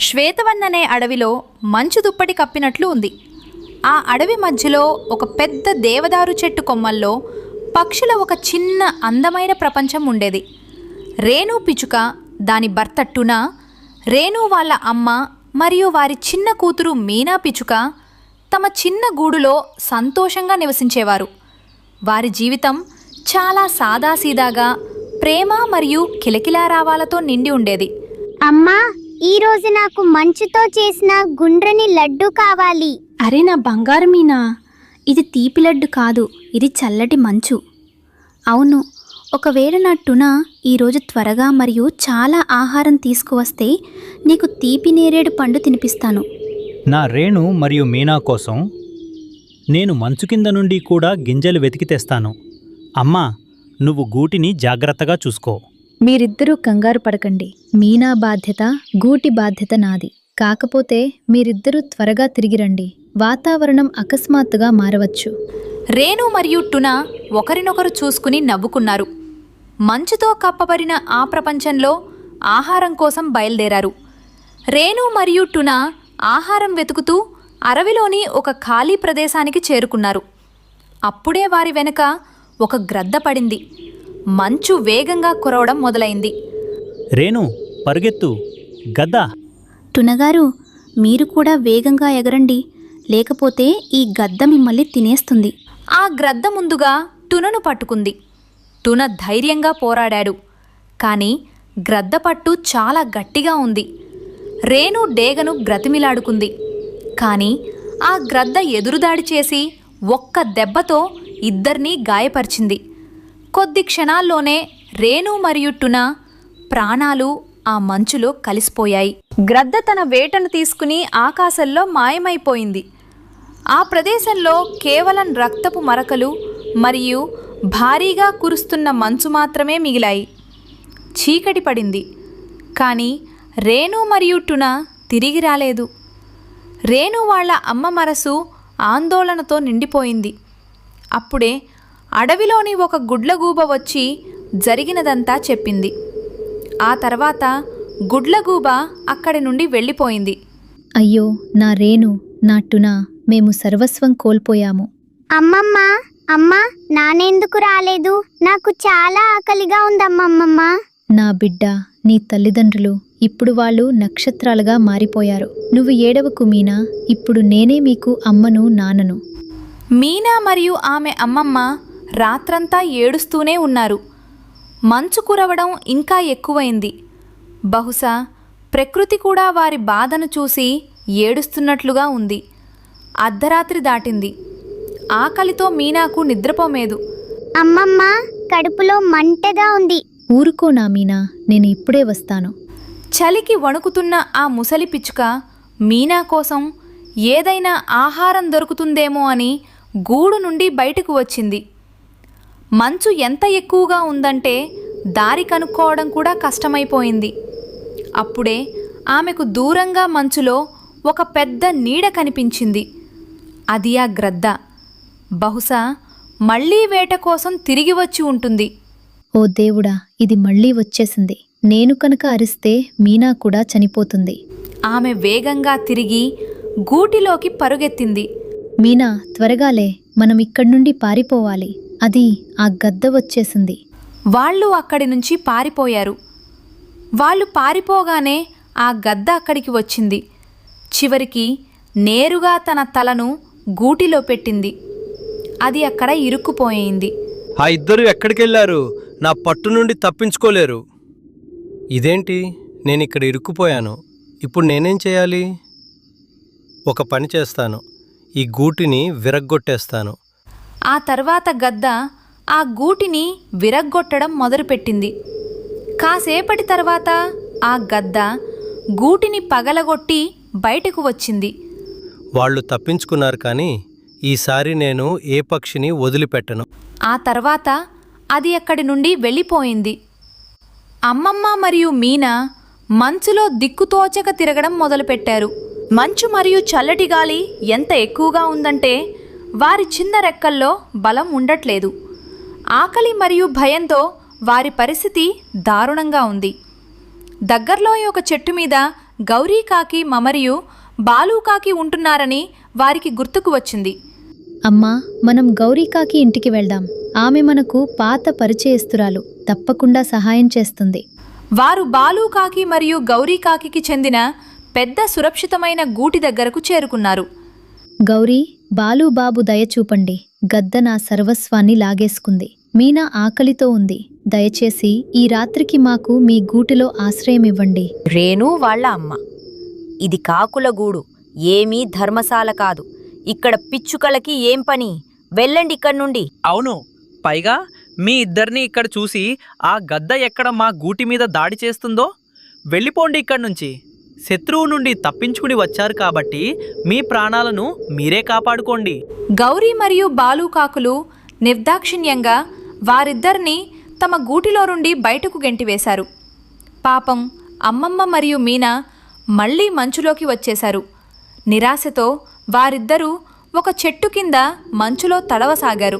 శ్వేతవన్ననే అడవిలో మంచు దుప్పటి కప్పినట్లు ఉంది. ఆ అడవి మధ్యలో ఒక పెద్ద దేవదారు చెట్టు కొమ్మల్లో పక్షుల ఒక చిన్న అందమైన ప్రపంచం ఉండేది. రేణు పిచుక దాని భర్త రేణు వాళ్ళ అమ్మ మరియు వారి చిన్న కూతురు మీనా పిచుక తమ చిన్న గూడులో సంతోషంగా నివసించేవారు. వారి జీవితం చాలా సాదాసీదాగా ప్రేమ మరియు కిలకిలారావాలతో నిండి ఉండేది. అమ్మా ఈ రోజు నాకు మంచుతో చేసిన గుండ్రని లడ్డు కావాలి. అరే నా బంగారు మీనా ఇది తీపి లడ్డు కాదు ఇది చల్లటి మంచు. అవును ఒకవేళ నా టున ఈరోజు త్వరగా మరియు చాలా ఆహారం తీసుకువస్తే నీకు తీపి నేరేడు పండు తినిపిస్తాను. నా రేణు మరియు మీనా కోసం నేను మంచు కింద నుండి కూడా గింజలు వెతికి తెస్తాను. అమ్మా నువ్వు గూటిని జాగ్రత్తగా చూసుకో. మీరిద్దరూ కంగారు పడకండి. మీనా బాధ్యత గూటి బాధ్యత నాది. కాకపోతే మీరిద్దరూ త్వరగా తిరిగి రండి. వాతావరణం అకస్మాత్తుగా మారవచ్చు. రేణు మరియు టున ఒకరినొకరు చూసుకుని నవ్వుకున్నారు. మంచుతో కప్పబడిన ఆ ప్రపంచంలో ఆహారం కోసం బయలుదేరారు. రేణు మరియు టున ఆహారం వెతుకుతూ అరవిలోని ఒక ఖాళీ ప్రదేశానికి చేరుకున్నారు. అప్పుడే వారి వెనుక ఒక గ్రద్ద పడింది. మంచు వేగంగా కురవడం మొదలైంది. రేణు పరుగెత్తు. గద్ద. టునగారు మీరు కూడా వేగంగా ఎగరండి. లేకపోతే ఈ గద్ద మిమ్మల్ని తినేస్తుంది. ఆ గ్రద్ద ముందుగా టునను పట్టుకుంది. టున ధైర్యంగా పోరాడాడు. కానీ గ్రద్ద పట్టు చాలా గట్టిగా ఉంది. రేణు డేగను బ్రతిమిలాడుకుంది. కానీ ఆ గ్రద్ద ఎదురుదాడి చేసి ఒక్క దెబ్బతో ఇద్దరినీ గాయపరిచింది. కొద్ది క్షణాల్లోనే రేణు మరియు టున ప్రాణాలు ఆ మంచులో కలిసిపోయాయి. గ్రద్ద తన వేటను తీసుకుని ఆకాశంలో మాయమైపోయింది. ఆ ప్రదేశంలో కేవలం రక్తపు మరకలు మరియు భారీగా కురుస్తున్న మంచు మాత్రమే మిగిలాయి. చీకటి పడింది. కానీ రేణు మరియు టున తిరిగి రాలేదు. రేణు వాళ్ళ అమ్మ మనసు ఆందోళనతో నిండిపోయింది. అప్పుడే అడవిలోని ఒక గుడ్లగూబ వచ్చి జరిగినదంతా చెప్పింది. ఆ తర్వాత గుడ్లగూబ అక్కడి నుండి వెళ్ళిపోయింది. అయ్యో నా రేణు నా టున మేము సర్వస్వం కోల్పోయాము. అమ్మమ్మ అమ్మ నానెందుకు రాలేదు? నాకు చాలా ఆకలిగా ఉందమ్మమ్మమ్మ నా బిడ్డ నీ తల్లిదండ్రులు ఇప్పుడు వాళ్ళు నక్షత్రాలుగా మారిపోయారు. నువ్వు ఏడవకు మీనా ఇప్పుడు నేనే మీకు అమ్మను నాన్నను. మీనా మరియు ఆమె అమ్మమ్మ రాత్రంతా ఏడుస్తూనే ఉన్నారు. మంచు కురవడం ఇంకా ఎక్కువైంది. బహుశా ప్రకృతి కూడా వారి బాధను చూసి ఏడుస్తున్నట్లుగా ఉంది. అర్ధరాత్రి దాటింది. ఆకలితో మీనాకు నిద్రపోమేదు అమ్మమ్మ కడుపులో మంటగా ఉంది. ఊరుకో నా మీనా నేను ఇప్పుడే వస్తాను. చలికి వణుకుతున్న ఆ ముసలి పిచ్చుక మీనా కోసం ఏదైనా ఆహారం దొరుకుతుందేమో అని గూడు నుండి బయటకు వచ్చింది. మంచు ఎంత ఎక్కువగా ఉందంటే దారి కనుక్కోవడం కూడా కష్టమైపోయింది. అప్పుడే ఆమెకు దూరంగా మంచులో ఒక పెద్ద నీడ కనిపించింది. అది ఆ గ్రద్ద. బహుశా మళ్ళీ వేట కోసం తిరిగి వచ్చి ఉంటుంది. ఓ దేవుడా ఇది మళ్ళీ వచ్చేసింది. నేను కనుక అరిస్తే మీనా కూడా చనిపోతుంది. ఆమె వేగంగా తిరిగి గూటిలోకి పరుగెత్తింది. మీనా త్వరగాలే మనం ఇక్కడి నుండి పారిపోవాలి. అది ఆ గద్ద వచ్చేసింది. వాళ్ళు అక్కడి నుంచి పారిపోయారు. వాళ్ళు పారిపోగానే ఆ గద్ద అక్కడికి వచ్చింది. చివరికి నేరుగా తన తలను గూటిలో పెట్టింది. అది అక్కడ ఇరుక్కుపోయింది. ఆ ఇద్దరు ఎక్కడికెళ్ళారు నా పట్టు నుండి తప్పించుకోలేరు. ఇదేంటి? నేను ఇక్కడ ఇరుక్కుపోయాను. ఇప్పుడు నేనేం చేయాలి? ఒక పని చేస్తాను. ఈ గూటిని విరగ్గొట్టేస్తాను. ఆ తర్వాత గద్ద ఆ గూటిని విరగ్గొట్టడం మొదలుపెట్టింది. కాసేపటి తర్వాత ఆ గద్ద గూటిని పగలగొట్టి బయటకు వచ్చింది. వాళ్ళు తప్పించుకున్నారు కానీ ఈసారి నేను ఏ పక్షిని వదిలిపెట్టను. ఆ తర్వాత అది అక్కడి నుండి వెళ్ళిపోయింది. అమ్మమ్మ మరియు మీనా మంచులో దిక్కుతోచక తిరగడం మొదలుపెట్టారు. మంచు మరియు చల్లటి గాలి ఎంత ఎక్కువగా ఉందంటే వారి చిన్న రెక్కల్లో బలం ఉండట్లేదు. ఆకలి మరియు భయంతో వారి పరిస్థితి దారుణంగా ఉంది. దగ్గరలో ఒక చెట్టు మీద గౌరీకాకి మమరియు బాలూకాకి ఉంటున్నారని వారికి గుర్తుకు వచ్చింది. అమ్మా మనం గౌరీకాకి ఇంటికి వెళ్దాం. ఆమె మనకు పాత పరిచయస్తురాలు తప్పకుండా సహాయం చేస్తుంది. వారు బాలూకాకి మరియు గౌరీకాకి చెందిన పెద్ద సురక్షితమైన గూటి దగ్గరకు చేరుకున్నారు. గౌరీ బాలుబాబు దయ చూపండి గద్ద నా సర్వస్వాన్ని లాగేసుకుంది. మీనా ఆకలితో ఉంది. దయచేసి ఈ రాత్రికి మాకు మీ గూటిలో ఆశ్రయం ఇవ్వండి రేణు వాళ్ళ అమ్మ. ఇది కాకుల గూడు. ఏమీ ధర్మశాల కాదు. ఇక్కడ పిచ్చుకలకి ఏం పని? వెళ్ళండి ఇక్కడి నుండి. అవును. పైగా మీ ఇద్దరిని ఇక్కడ చూసి ఆ గద్ద ఎక్కడ మా గూటి మీద దాడి చేస్తుందో? వెళ్ళిపోండి ఇక్కడి నుంచి. శత్రువు నుండి తప్పించుకుని వచ్చారు కాబట్టి మీ ప్రాణాలను మీరే కాపాడుకోండి. గౌరీ మరియు బాలూకాకులు నిర్దాక్షిణ్యంగా వారిద్దరిని తమ గూటిలో నుండి బయటకు గెంటివేశారు. పాపం అమ్మమ్మ మరియు మీనా మళ్ళీ మంచులోకి వచ్చేశారు. నిరాశతో వారిద్దరూ ఒక చెట్టు కింద మంచులో తడవసాగారు.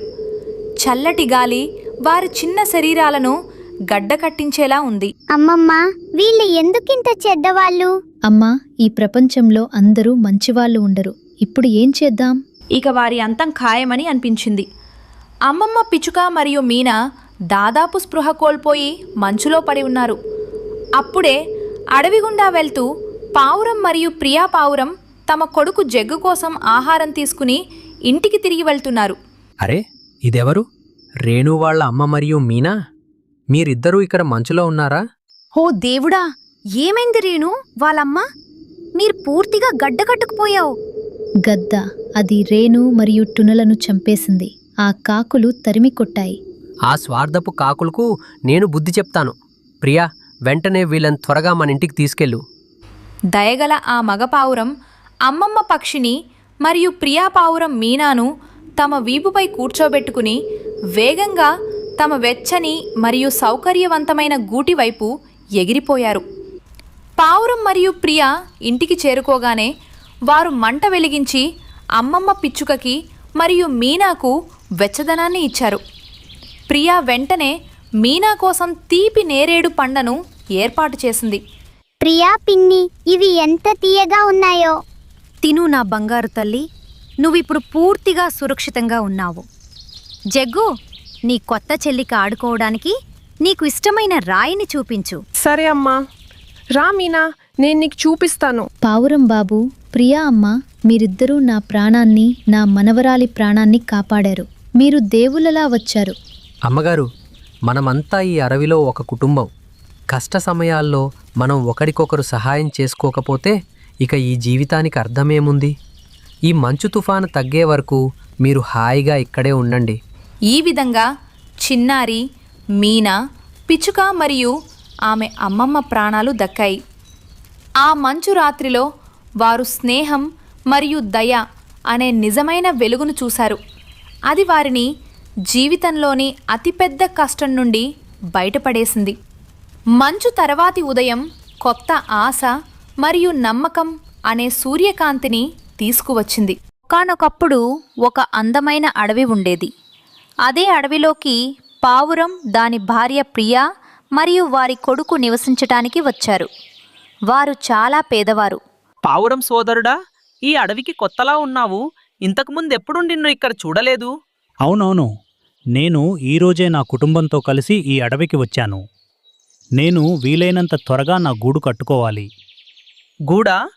చల్లటి గాలి వారి చిన్న శరీరాలను గడ్డకట్టించేలా ఉంది. అమ్మమ్మ వీళ్ళు ఎందుకింత చెడ్డవాళ్ళు? అమ్మా ఈ ప్రపంచంలో అందరూ మంచివాళ్ళు ఉండరు. ఇప్పుడు ఏం చేద్దాం? ఇక వారి అంతం ఖాయమని అనిపించింది. అమ్మమ్మ పిచుక మరియు మీనా దాదాపు స్పృహ కోల్పోయి మంచులో పడి ఉన్నారు. అప్పుడే అడవి గుండా వెళ్తూ పావురం మరియు ప్రియా పావురం తమ కొడుకు జగ్గు కోసం ఆహారం తీసుకుని ఇంటికి తిరిగి వెళ్తున్నారు. అరే ఇదెవరు? రేణు వాళ్ళ అమ్మ మరియు మీనా? మీరిద్దరూ ఇక్కడ మంచులో ఉన్నారా? ఓ దేవుడా ఏమైంది రేణు? వాళ్ళమ్మ? మీరు పూర్తిగా గడ్డకట్టుకుపోయావు గద్ద అది రేణు మరియు టునలను చంపేసింది. ఆ కాకులు తరిమి కొట్టాయి. ఆ స్వార్థపు కాకులకు నేను బుద్ధి చెప్తాను. ప్రియా వెంటనే వీళ్ళని త్వరగా మన ఇంటికి తీసుకెళ్ళు. దయగల ఆ మగ పావురం అమ్మమ్మ పక్షిని మరియు ప్రియా పావురం మీనాను తమ వీపుపై కూర్చోబెట్టుకుని వేగంగా తమ వెచ్చని మరియు సౌకర్యవంతమైన గూటి వైపు ఎగిరిపోయారు. పావురం మరియు ప్రియ ఇంటికి చేరుకోగానే వారు మంట వెలిగించి అమ్మమ్మ పిచ్చుకకి మరియు మీనాకు వెచ్చదనాన్ని ఇచ్చారు. ప్రియా వెంటనే మీనా కోసం తీపి నేరేడు పండను ఏర్పాటు చేసింది. ప్రియా పిన్ని ఇవి ఎంత తీయగా ఉన్నాయో. తిను నా బంగారు తల్లి నువ్విప్పుడు పూర్తిగా సురక్షితంగా ఉన్నావు. జగ్గు నీ కొత్త చెల్లికి ఆడుకోవడానికి నీకు ఇష్టమైన రాయిని చూపించు. సరే అమ్మా. రా మీనా నేను నీకు చూపిస్తాను. పావురం బాబు ప్రియా అమ్మ మీరిద్దరూ నా ప్రాణాన్ని నా మనవరాలి ప్రాణాన్ని కాపాడారు. మీరు దేవులలా వచ్చారు. అమ్మగారు మనమంతా ఈ అడవిలో ఒక కుటుంబం. కష్ట సమయాల్లో మనం ఒకరికొకరు సహాయం చేసుకోకపోతే ఇక ఈ జీవితానికి అర్థమేముంది? ఈ మంచు తుఫాను తగ్గే వరకు మీరు హాయిగా ఇక్కడే ఉండండి. ఈ విధంగా చిన్నారి మీనా పిచ్చుక మరియు ఆమె అమ్మమ్మ ప్రాణాలు దక్కాయి. ఆ మంచు రాత్రిలో వారు స్నేహం మరియు దయ అనే నిజమైన వెలుగును చూశారు. అది వారిని జీవితంలోని అతిపెద్ద కష్టం నుండి బయటపడేసింది. మంచు తర్వాతి ఉదయం కొత్త ఆశ మరియు నమ్మకం అనే సూర్యకాంతిని తీసుకువచ్చింది. ఒకానొకప్పుడు ఒక అందమైన అడవి ఉండేది. అదే అడవిలోకి పావురం దాని భార్య ప్రియా మరియు వారి కొడుకు నివసించటానికి వచ్చారు. వారు చాలా పేదవారు. పావురం సోదరుడా ఈ అడవికి కొత్తలా ఉన్నావు. ఇంతకుముందు ఎప్పుడు నిన్ను ఇక్కడ చూడలేదు. అవునవును. నేను ఈరోజే నా కుటుంబంతో కలిసి ఈ అడవికి వచ్చాను. నేను వీలైనంత త్వరగా నా గూడు కట్టుకోవాలి. గూడా?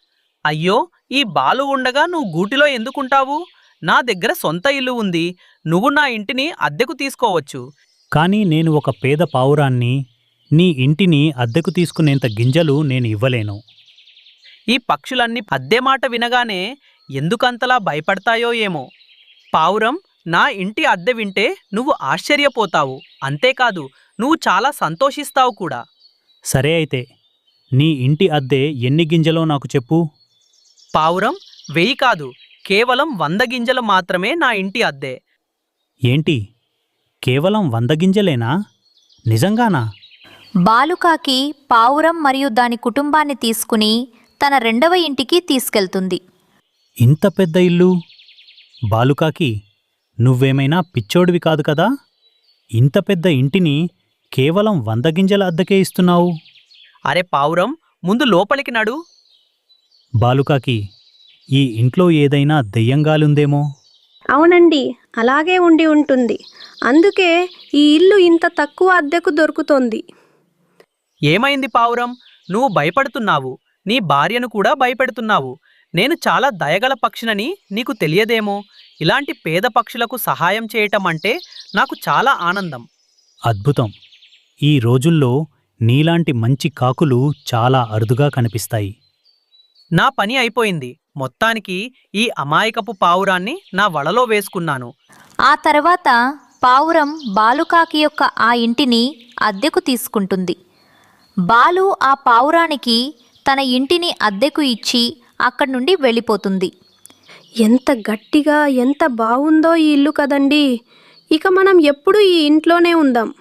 అయ్యో ఈ బాలు ఉండగా నువ్వు గూటిలో ఎందుకుంటావు? నా దగ్గర సొంత ఇల్లు ఉంది. నువ్వు నా ఇంటిని అద్దెకు తీసుకోవచ్చు. కానీ నేను ఒక పేద పావురాన్ని నీ ఇంటిని అద్దెకు తీసుకునేంత గింజలు నేను ఇవ్వలేను. ఈ పక్షులన్నీ అద్దె మాట వినగానే ఎందుకంతలా భయపడతాయో ఏమో. పావురం నా ఇంటి అద్దె వింటే నువ్వు ఆశ్చర్యపోతావు. అంతేకాదు నువ్వు చాలా సంతోషిస్తావు కూడా. సరే అయితే నీ ఇంటి అద్దె ఎన్ని గింజలో నాకు చెప్పు? పావురం వెయ్యి కాదు కేవలం వంద గింజలు మాత్రమే నా ఇంటి అద్దె. ఏంటి? కేవలం వంద గింజలేనా? నిజంగానా? బాలుకాకి పావురం మరియు దాని కుటుంబాన్ని తీసుకుని తన రెండవ ఇంటికి తీసుకెళ్తుంది. ఇంత పెద్ద ఇల్లు? బాలుకాకి నువ్వేమైనా పిచ్చోడివి కాదు కదా? ఇంత పెద్ద ఇంటిని కేవలం వంద గింజల అద్దెకే ఇస్తున్నావు? అరే పావురం ముందు లోపలికి నడు. బాలుకాకి ఈ ఇంట్లో ఏదైనా దెయ్యంగాలుందేమో? అవునండి అలాగే ఉండి ఉంటుంది. అందుకే ఈ ఇల్లు ఇంత తక్కువ అద్దెకు దొరుకుతోంది. ఏమైంది పావురం? నువ్వు భయపడుతున్నావు. నీ భార్యను కూడా భయపెడుతున్నావు. నేను చాలా దయగల పక్షినని నీకు తెలియదేమో. ఇలాంటి పేద పక్షులకు సహాయం చేయటం అంటే నాకు చాలా ఆనందం. అద్భుతం. ఈ రోజుల్లో నీలాంటి మంచి కాకులు చాలా అరుదుగా కనిపిస్తాయి. నా పని అయిపోయింది. మొత్తానికి ఈ అమాయకపు పావురాన్ని నా వలలో వేసుకున్నాను. ఆ తర్వాత పావురం బాలుకాకి యొక్క ఆ ఇంటిని అద్దెకు తీసుకుంటుంది. బాలు ఆ పావురానికి తన ఇంటిని అద్దెకు ఇచ్చి అక్కడి నుండి వెళ్ళిపోతుంది. ఎంత గట్టిగా ఎంత బాగుందో ఈ ఇల్లు కదండి. ఇక మనం ఎప్పుడు ఈ ఇంట్లోనే ఉందాం.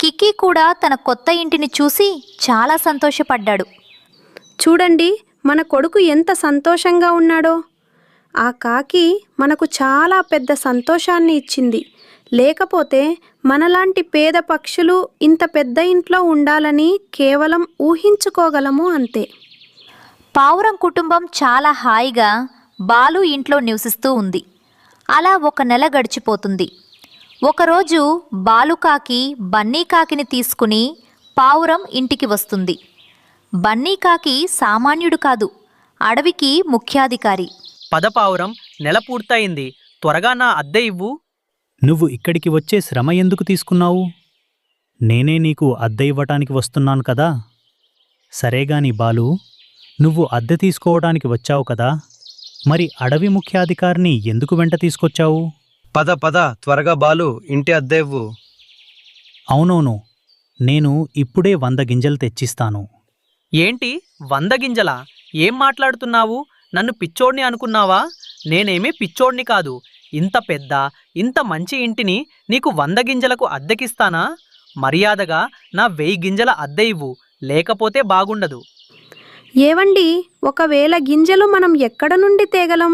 కిక్కీ కూడా తన కొత్త ఇంటిని చూసి చాలా సంతోషపడ్డాడు. చూడండి మన కొడుకు ఎంత సంతోషంగా ఉన్నాడో. ఆ కాకి మనకు చాలా పెద్ద సంతోషాన్ని ఇచ్చింది. లేకపోతే మనలాంటి పేద పక్షులు ఇంత పెద్ద ఇంట్లో ఉండాలని కేవలం ఊహించుకోగలము అంతే. పావురం కుటుంబం చాలా హాయిగా బాలు ఇంట్లో నివసిస్తూ ఉంది. అలా ఒక నెల గడిచిపోతుంది. ఒకరోజు బాలుకాకి బన్నీకాకిని తీసుకుని పావురం ఇంటికి వస్తుంది. బన్నీకాకి సామాన్యుడు కాదు అడవికి ముఖ్యాధికారి. పద పావురం నెల పూర్తయింది. త్వరగా నా అద్దె ఇవ్వు. నువ్వు ఇక్కడికి వచ్చే శ్రమ ఎందుకు తీసుకున్నావు? నేనే నీకు అద్దె ఇవ్వటానికి వస్తున్నాను కదా? సరేగాని బాలు నువ్వు అద్దె తీసుకోవడానికి వచ్చావు కదా? మరి అడవి ముఖ్యాధికారిని ఎందుకు వెంట తీసుకొచ్చావు? పద పద త్వరగా బాలు ఇంటి అద్దె ఇవ్వు. అవునవును నేను ఇప్పుడే వంద గింజలు తెచ్చిస్తాను. ఏంటి వంద గింజలా? ఏం మాట్లాడుతున్నావు? నన్ను పిచ్చోడ్ని అనుకున్నావా? నేనేమీ పిచ్చోడ్ని కాదు. ఇంత పెద్ద ఇంత మంచి ఇంటిని నీకు వంద గింజలకు అద్దెకిస్తానా? మర్యాదగా నా వెయ్యి గింజల అద్దె ఇవ్వు లేకపోతే బాగుండదు. ఏవండి ఒకవేళ గింజలు మనం ఎక్కడ నుండి తేగలం?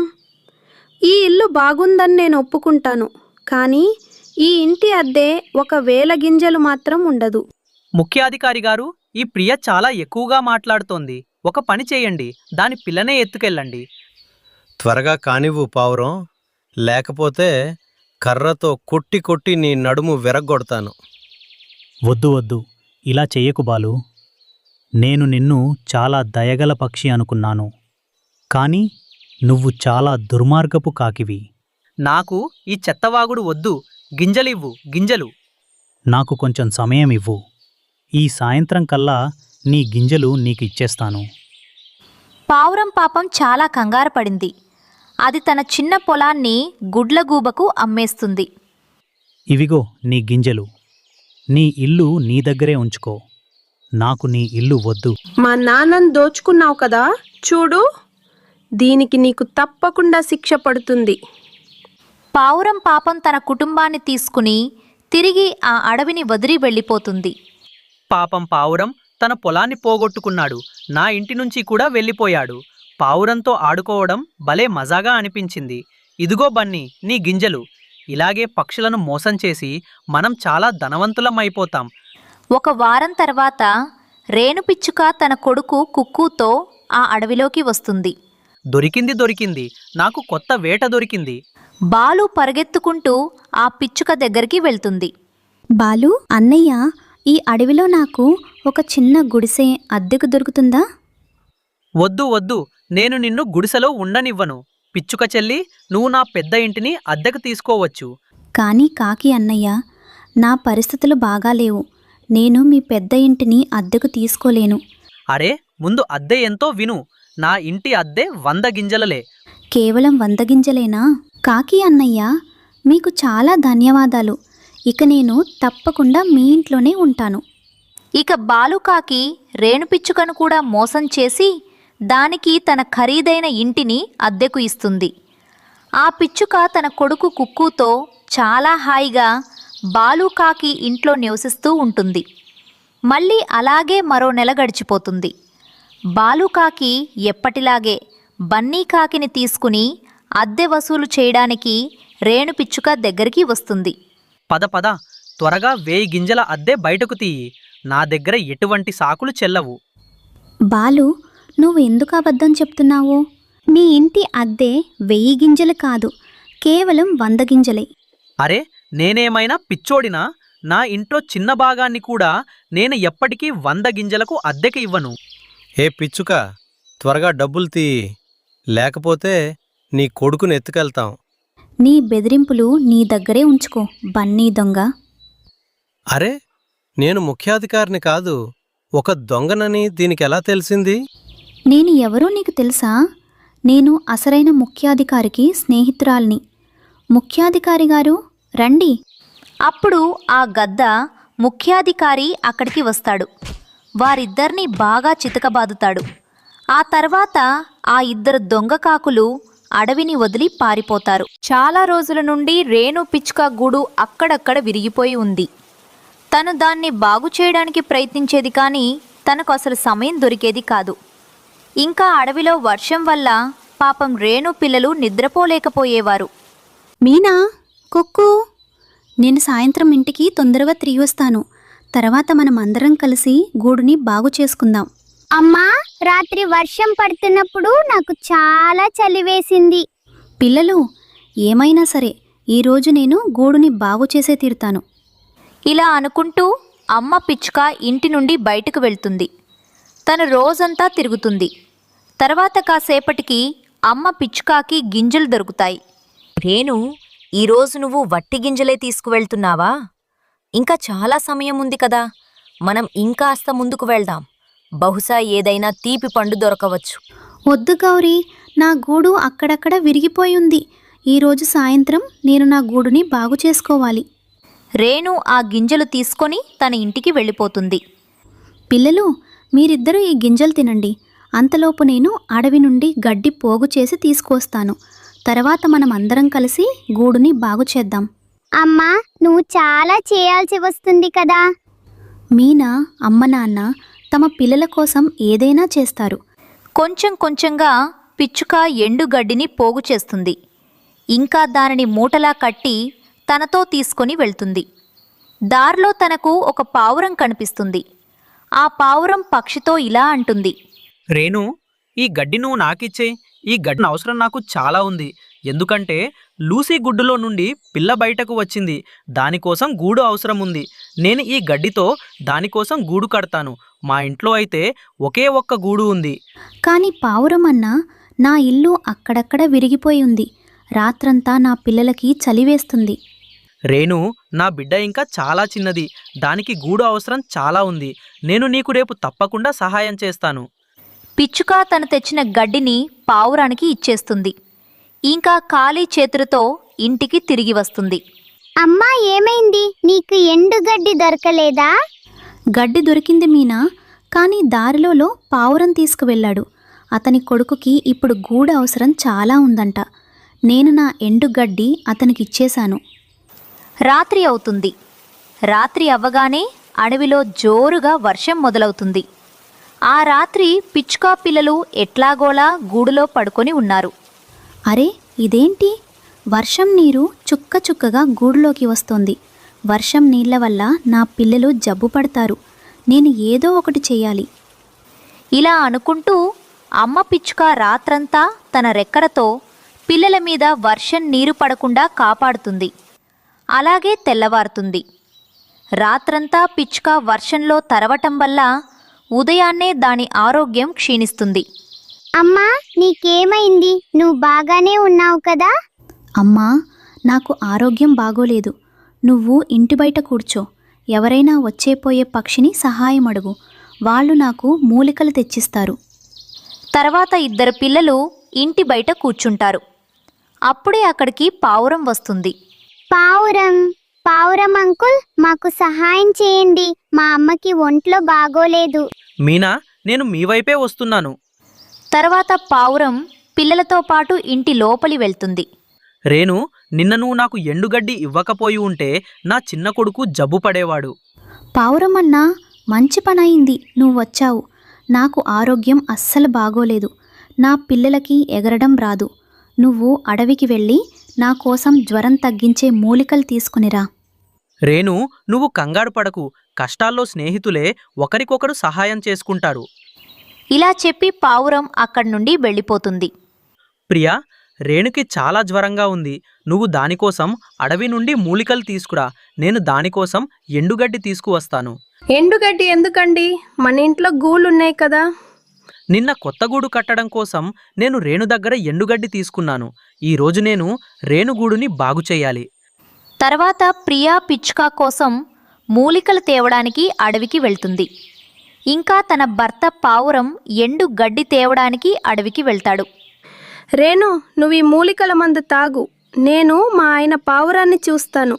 ఈ ఇల్లు బాగుందని నేను ఒప్పుకుంటాను కానీ ఈ ఇంటి అద్దె ఒక వేల గింజలు మాత్రం ఉండదు. ముఖ్యాధికారి గారు ఈ ప్రియ చాలా ఎక్కువగా మాట్లాడుతోంది. ఒక పని చేయండి దాని పిల్లనే ఎత్తుకెళ్ళండి. త్వరగా కానివ్వు పావురం. లేకపోతే కర్రతో కొట్టి కొట్టి నీ నడుము విరగ్గొడతాను. వద్దు వద్దు. ఇలా చెయ్యకు బాలు. నేను నిన్ను చాలా దయగల పక్షి అనుకున్నాను. కానీ నువ్వు చాలా దుర్మార్గపు కాకివి. నాకు ఈ చెత్తవాగుడు వద్దు. గింజలివ్వు గింజలు. నాకు కొంచెం సమయం ఇవ్వు ఈ సాయంత్రం కల్లా నీ గింజలు నీకు ఇచ్చేస్తాను పావురం పాపం చాలా కంగారు పడింది అది తన చిన్న పొలాన్ని గుడ్లగూబకు అమ్మేస్తుంది. ఇవిగో నీ గింజలు. నీ ఇల్లు నీ దగ్గరే ఉంచుకో. నాకు నీ ఇల్లు వద్దు. మా నాన్నను దోచుకున్నావు కదా చూడు. దీనికి నీకు తప్పకుండా శిక్ష పడుతుంది. పావురం పాపం తన కుటుంబాన్ని తీసుకుని తిరిగి ఆ అడవిని వదిలి వెళ్ళిపోతుంది. పాపం పావురం తన పొలాన్ని పోగొట్టుకున్నాడు. నా ఇంటి నుంచి కూడా వెళ్ళిపోయాడు. పావురంతో ఆడుకోవడం భలే మజాగా అనిపించింది. ఇదిగో బన్నీ నీ గింజలు. ఇలాగే పక్షులను మోసం చేసి మనం చాలా ధనవంతులం అయిపోతాం ఒక వారం తర్వాత రేణుపిచ్చుక తన కొడుకు కుక్కుతో ఆ అడవిలోకి వస్తుంది. దొరికింది దొరికింది. నాకు కొత్త వేట దొరికింది. బాలు పరిగెత్తుకుంటూ ఆ పిచ్చుక దగ్గరికి వెళ్తుంది. బాలు అన్నయ్య ఈ అడవిలో నాకు ఒక చిన్న గుడిసె అద్దెకు దొరుకుతుందా? వద్దు వద్దు నేను నిన్ను గుడిసెలో ఉండనివ్వను. పిచ్చుక చెల్లి నువ్వు నా పెద్ద ఇంటిని అద్దెకు తీసుకోవచ్చు. కానీ కాకి అన్నయ్య నా పరిస్థితులు బాగాలేవు నేను మీ పెద్ద ఇంటిని అద్దెకు తీసుకోలేను. అరే ముందు అద్దె ఎంతో విను. నా ఇంటి అద్దె వంద గింజలలే. కేవలం వంద గింజలేనా? కాకి అన్నయ్య మీకు చాలా ధన్యవాదాలు. ఇక నేను తప్పకుండా మీ ఇంట్లోనే ఉంటాను. ఇక బాలుకాకి రేణుపిచ్చుకను కూడా మోసం చేసి దానికి తన ఖరీదైన ఇంటిని అద్దెకు ఇస్తుంది. ఆ పిచ్చుక తన కొడుకు కుక్కుతో చాలా హాయిగా బాలుకాకి ఇంట్లో నివసిస్తూ ఉంటుంది. మళ్ళీ అలాగే మరో నెల గడిచిపోతుంది. బాలుకాకి ఎప్పటిలాగే బన్నీ కాకిని తీసుకుని అద్దె వసూలు చేయడానికి రేణుపిచ్చుక దగ్గరికి వస్తుంది. పద పద. త్వరగా వేయి గింజల అద్దె బయటకు తీయి. నా దగ్గర ఎటువంటి సాకులు చెల్లవు. బాలు నువ్వు ఎందుకు అబద్ధం చెప్తున్నావు? మీ ఇంటి అద్దె వెయ్యి గింజలు కాదు కేవలం వంద గింజలే. అరే నేనేమైనా పిచ్చోడినా? నా ఇంట్లో చిన్న భాగాన్ని కూడా నేను ఎప్పటికీ వంద గింజలకు అద్దెకి ఇవ్వను. ఏ పిచ్చుక త్వరగా డబ్బులు తీ. లేకపోతే నీ కొడుకుని ఎత్తుకెళ్తాం. నీ బెదిరింపులు నీ దగ్గరే ఉంచుకో బన్నీ దొంగ. అరే నేను ముఖ్యాధికారిని కాదు ఒక దొంగనని దీనికి ఎలా తెలిసింది? నేను ఎవరో నీకు తెలుసా? నేను అసలైన ముఖ్యాధికారికి స్నేహితురాల్ని. ముఖ్యాధికారి గారు రండి. అప్పుడు ఆ గద్ద ముఖ్యాధికారి అక్కడికి వస్తాడు. వారిద్దరిని బాగా చితకబాదుతాడు. ఆ తర్వాత ఆ ఇద్దరు దొంగ కాకులు అడవిని వదిలి పారిపోతారు. చాలా రోజుల నుండి రేణు పిచ్చుక గూడు అక్కడక్కడ విరిగిపోయి ఉంది. తను దాన్ని బాగు చేయడానికి ప్రయత్నించేది కానీ తనకు అసలు సమయం దొరికేది కాదు. ఇంకా అడవిలో వర్షం వల్ల పాపం రేణు పిల్లలు నిద్రపోలేకపోయేవారు. మీనా కుక్కు నేను సాయంత్రం ఇంటికి తొందరగా తిరిగి వస్తాను. తర్వాత మనం అందరం కలిసి గూడుని బాగు చేసుకుందాం. అమ్మా రాత్రి వర్షం పడుతున్నప్పుడు నాకు చాలా చలి వేసింది. పిల్లలు ఏమైనా సరే ఈరోజు నేను గూడుని బాగు చేసే తీరుతాను. ఇలా అనుకుంటూ అమ్మ పిచ్చుక ఇంటి నుండి బయటకు వెళ్తుంది. తను రోజంతా తిరుగుతుంది. తర్వాత కాసేపటికి అమ్మ పిచ్చుకాకి గింజలు దొరుకుతాయి. రేణు ఈరోజు నువ్వు వట్టి గింజలే తీసుకువెళ్తున్నావా? ఇంకా చాలా సమయం ఉంది కదా. మనం ఇంకాస్త ముందుకు వెళ్దాం. బహుశా ఏదైనా తీపి పండు దొరకవచ్చు. వద్దు గౌరీ నా గూడు అక్కడక్కడ విరిగిపోయి ఉంది. ఈరోజు సాయంత్రం నేను నా గూడుని బాగు చేసుకోవాలి. రేణు ఆ గింజలు తీసుకొని తన ఇంటికి వెళ్ళిపోతుంది. పిల్లలు మీరిద్దరూ ఈ గింజలు తినండి. అంతలోపు నేను అడవి నుండి గడ్డి పోగు చేసి తీసుకొస్తాను తర్వాత మనం అందరం కలిసి గూడుని బాగు చేద్దాం. అమ్మా నువ్వు చాలా చేయాల్సి వస్తుంది కదా. మీనా అమ్మ నాన్న తమ పిల్లల కోసం ఏదైనా చేస్తారు. కొంచెం కొంచెంగా పిచ్చుక ఎండుగడ్డిని పోగు చేస్తుంది. ఇంకా దానిని మూటలా కట్టి తనతో తీసుకొని వెళ్తుంది. దారిలో తనకు ఒక పావురం కనిపిస్తుంది. ఆ పావురం పక్షితో ఇలా అంటుంది. రేణు ఈ గడ్డి నువ్వు నాకిచ్చే ఈ గడ్డి అవసరం నాకు చాలా ఉంది. ఎందుకంటే లూసీ గుడ్డులో నుండి పిల్ల బయటకు వచ్చింది. దానికోసం గూడు అవసరం ఉంది. నేను ఈ గడ్డితో దానికోసం గూడు కడతాను. మా ఇంట్లో అయితే ఒకే ఒక్క గూడు ఉంది. కానీ పావురం అన్న నా ఇల్లు అక్కడక్కడ విరిగిపోయి ఉంది. రాత్రంతా నా పిల్లలకి చలివేస్తుంది రేణు నా బిడ్డ ఇంకా చాలా చిన్నది. దానికి గూడు అవసరం చాలా ఉంది. నేను నీకు రేపు తప్పకుండా సహాయం చేస్తాను. పిచ్చుక తను తెచ్చిన గడ్డిని పావురానికి ఇచ్చేస్తుంది. ఇంకా ఖాళీ చేతులతో ఇంటికి తిరిగి వస్తుంది. అమ్మా ఏమైంది? నీకు ఎండుగడ్డి దొరకలేదా? గడ్డి దొరికింది మీనా. కానీ దారిలోలో పావురం తీసుకువెళ్ళాడు. అతని కొడుకుకి ఇప్పుడు గూడు అవసరం చాలా ఉందంట. నేను నా ఎండు గడ్డి అతనికి ఇచ్చేశాను రాత్రి అవుతుంది. రాత్రి అవ్వగానే అడవిలో జోరుగా వర్షం మొదలవుతుంది. ఆ రాత్రి పిచ్చుకా పిల్లలు ఎట్లాగోలా గూడులో పడుకొని ఉన్నారు. అరే ఇదేంటి? వర్షం నీరు చుక్క చుక్కగా గూడులోకి వస్తోంది. వర్షం నీళ్ళ వల్ల నా పిల్లలు జబ్బు పడతారు. నేను ఏదో ఒకటి చేయాలి ఇలా అనుకుంటూ అమ్మ పిచ్చుక రాత్రంతా తన రెక్కలతో పిల్లల మీద వర్షం నీరు పడకుండా కాపాడుతుంది. అలాగే తెల్లవారుతుంది. రాత్రంతా పిచ్చుక వర్షంలో తరవటం వల్ల ఉదయాన్నే దాని ఆరోగ్యం క్షీణిస్తుంది. అమ్మా నీకేమైంది? నువ్వు బాగానే ఉన్నావు కదా? అమ్మా నాకు ఆరోగ్యం బాగోలేదు. నువ్వు ఇంటి బయట కూర్చో. ఎవరైనా వచ్చేపోయే పక్షిని సహాయం అడుగు. వాళ్ళు నాకు మూలికలు తెచ్చిస్తారు. తర్వాత ఇద్దరు పిల్లలు ఇంటి బయట కూర్చుంటారు. అప్పుడే అక్కడికి పావురం వస్తుంది. పావురం? పావురం అంకుల్ మాకు సహాయం చేయండి. మా అమ్మకి ఒంట్లో బాగోలేదు. మీనా నేను మీ వైపే వస్తున్నాను. తర్వాత పావురం పిల్లలతో పాటు ఇంటి లోపలి వెళ్తుంది. రేణు నిన్న నువ్వు నాకు ఎండుగడ్డి ఇవ్వకపోయి ఉంటే నా చిన్న కొడుకు జబ్బు పడేవాడు. పావురమన్నా మంచి పనయింది నువ్వు వచ్చావు. నాకు ఆరోగ్యం అస్సలు బాగోలేదు. నా పిల్లలకి ఎగరడం రాదు. నువ్వు అడవికి వెళ్ళి నా కోసం జ్వరం తగ్గించే మూలికలు తీసుకునిరా. రేణు నువ్వు కంగారు పడకు. కష్టాల్లో స్నేహితులే ఒకరికొకరు సహాయం చేసుకుంటారు. ఇలా చెప్పి పావురం అక్కడి నుండి వెళ్ళిపోతుంది. ప్రియా రేణుకి చాలా జ్వరంగా ఉంది. నువ్వు దానికోసం అడవి నుండి మూలికలు తీసుకురా. నేను దానికోసం ఎండుగడ్డి తీసుకువస్తాను. ఎండుగడ్డి ఎందుకండి? మన ఇంట్లో గూళ్ళున్నాయి కదా. నిన్న కొత్త గూడు కట్టడం కోసం నేను రేణు దగ్గర ఎండుగడ్డి తీసుకున్నాను. ఈ రోజు నేను రేణుగూడుని బాగు చేయాలి. తర్వాత ప్రియా పిచ్చుక కోసం మూలికలు తేవడానికి అడవికి వెళ్తుంది. ఇంకా తన భర్త పావురం ఎండు గడ్డి తేవడానికి అడవికి వెళ్తాడు. రేణు నువ్వు ఈ మూలికల మందు తాగు. నేను మా ఆయన పావురాన్ని చూస్తాను.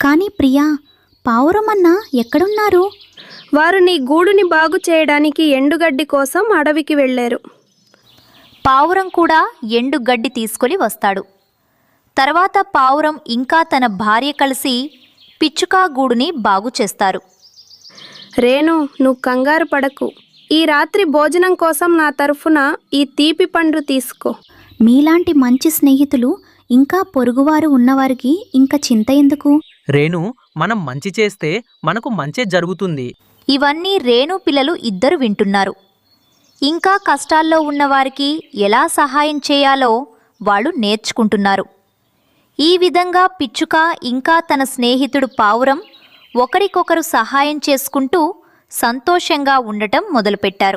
కానీ ప్రియా పావురమన్నా ఎక్కడున్నారు? వారు నీ గూడుని బాగు చేయడానికి ఎండుగడ్డి కోసం అడవికి వెళ్ళారు. పావురం కూడా ఎండు గడ్డి తీసుకొని వస్తాడు. తర్వాత పావురం ఇంకా తన భార్య కలిసి పిచ్చుకా గూడుని బాగు చేస్తారు. రేణు నువ్వు కంగారు పడకు. ఈ రాత్రి భోజనం కోసం నా తరఫున ఈ తీపి పండు తీసుకో. మీలాంటి మంచి స్నేహితులు ఇంకా పొరుగువారు ఉన్నవారికి ఇంకా చింత ఎందుకు? రేణు మనం మంచి చేస్తే మనకు మంచే జరుగుతుంది. ఇవన్నీ రేణు పిల్లలు ఇద్దరు వింటున్నారు. ఇంకా కష్టాల్లో ఉన్నవారికి ఎలా సహాయం చేయాలో వాళ్ళు నేర్చుకుంటున్నారు. ఈ విధంగా పిచ్చుక ఇంకా తన స్నేహితుడు పావురం ఒకరికొకరు సహాయం చేసుకుంటూ సంతోషంగా ఉండటం మొదలుపెట్టారు.